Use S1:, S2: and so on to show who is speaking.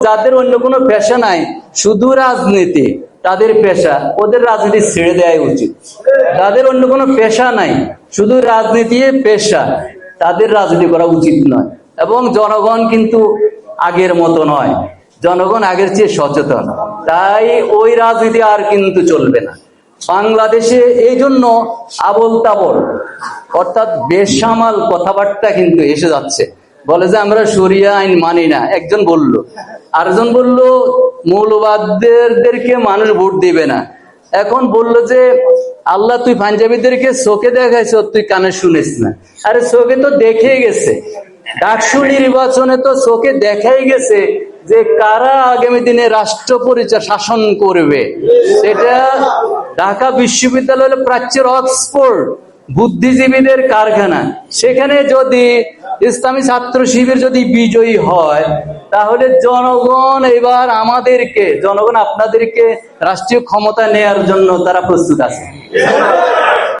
S1: যাদের অন্য কোনো পেশা নাই, শুধু রাজনীতি, তাদের পেশা ওদের রাজনীতি ছেড়ে দেওয়াই উচিত। যাদের অন্য কোনো পেশা নাই, শুধু রাজনীতি পেশা, তাদের রাজনীতি করা উচিত নয়। এবং জনগণ কিন্তু আগের মতো নয়। জনগণ আগের চেয়ে সচেতন। তাই ওই রাজনীতি আর কিন্তু চলবে না। বাংলাদেশে এই জন্য আবল তাবল, অর্থাৎ বেসামাল কথাবার্তা কিন্তু এসে যাচ্ছে। বলে যে আমরা সরিয়া আইন মানি না। একজন বলল। আরেকজন বলল, মৌলবাদদেরকে মানুষ ভোট দিবে না। এখন বলল যে, আল্লাহ তুই পাঞ্জাবিদেরকে চোখে দেখাইছ, তুই কানে শুনিস না। আরে চোখে তো দেখেই গেছে। ডাকসু নির্বাচনে তো চোখে দেখাই গেছে যে কারা আগামী দিনে রাষ্ট্র পরিচয় শাসন করবে। সেটা ঢাকা বিশ্ববিদ্যালয় প্রাচ্যের অক্সফোর্ড। বুদ্ধিজীবীদের কারখানা। সেখানে যদি ইসলামী ছাত্র শিবির যদি বিজয়ী হয়, তাহলে জনগণ এবার আমাদেরকে, জনগণ আপনাদেরকে রাষ্ট্রীয় ক্ষমতা নেয়ার জন্য তারা প্রস্তুত আছে।